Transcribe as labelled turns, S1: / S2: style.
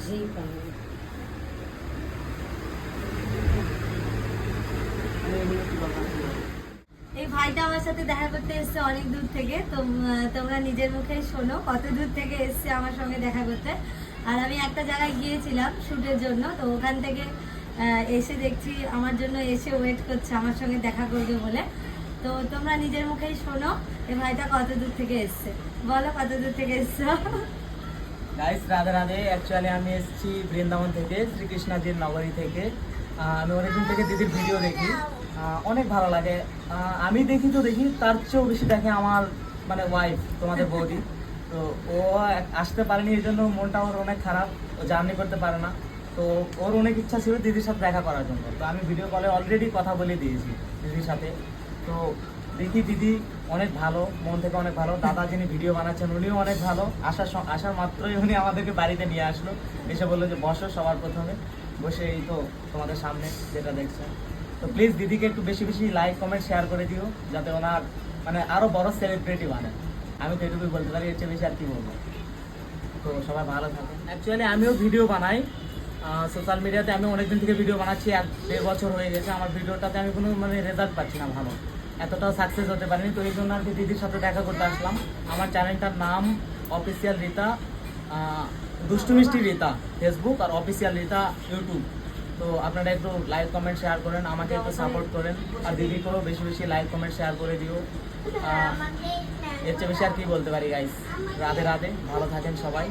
S1: বুঝেই না। এই ভাইটা আমার সাথে দেখা করতে এসছে অনেক দূর থেকে। তোমরা নিজের মুখেই শোনো কত দূর থেকে এসছে আমার সঙ্গে দেখা করতে। আর আমি একটা জায়গায় গিয়েছিলাম শ্যুটের জন্য, তো ওখান থেকে এসে দেখছি আমার জন্য এসে ওয়েট করছে, আমার সঙ্গে দেখা করবে বলে। তো তোমরা নিজের মুখেই শোনো এই ভাইটা কত দূর থেকে এসছে। বলো কত দূর থেকে এসছো।
S2: গাইস রাধে রাধে অ্যাকচুয়ালি আমি এসেছি বৃন্দাবন থেকে, শ্রীকৃষ্ণাজির নগরী থেকে। আমি অনেকদিন থেকে দিদির ভিডিও দেখি। অনেক ভালো লাগে। আমি দেখি তো দেখি, তার চেয়েও বেশি দেখে আমার মানে ওয়াইফ তোমাদের বৌদি। তো ও আসতে পারেনি, এই জন্য মনটা ওর অনেক খারাপ, ও জার্নি করতে পারে না। তো ওর অনেক ইচ্ছা ছিল দিদির সাথে দেখা করার জন্য। তো আমি ভিডিও কলে অলরেডি কথা বলে দিয়েছি দিদির সাথে। তো দেখি দিদি অনেক ভালো, মন থেকে অনেক ভালো। দাদা যিনি ভিডিও বানাচ্ছেন, উনিও অনেক ভালো। আসার আসার মাত্রই উনি আমাদেরকে বাড়িতে নিয়ে আসলো। এসে বলল যে, বসো সবার প্রথমে। বসে এই তো তোমাদের সামনে যেটা দেখছেন। তো প্লিজ দিদিকে একটু বেশি বেশি লাইক কমেন্ট শেয়ার করে দিও, যাতে ওনার মানে আরও বড় সেলিব্রিটি বানে আমি তো এটুকুই বলতে পারি, এর বেশি আর কি বলব। তো সবাই ভালো থাকুন অ্যাকচুয়ালি আমিও ভিডিও বানাই। সোশ্যাল মিডিয়াতে আমি অনেকদিন থেকে ভিডিও বানাচ্ছি, এক দেড় বছর হয়ে গেছে। আমার ভিডিওটাতে আমি কোনো মানে রেজাল্ট পাচ্ছি না ভালো। এতটাও সাকসেস হতে পারিনি। তো এই জন্য আর কি দিদির সাথে দেখা করতে আসলাম। আমার চ্যানেলটার নাম অফিসিয়াল রীতা দুষ্টু মিষ্টি রীতা ফেসবুক আর অফিসিয়াল রীতা ইউটিউব তো আপনারা একটু লাইক কমেন্ট শেয়ার করেন, আমাকে একটু সাপোর্ট করেন। আর দিদিকেও বেশি বেশি লাইক কমেন্ট শেয়ার করে দিও। এর চেয়ে বেশি আর কি বলতে পারি গাইস রাধে রাধে, ভালো থাকেন সবাই।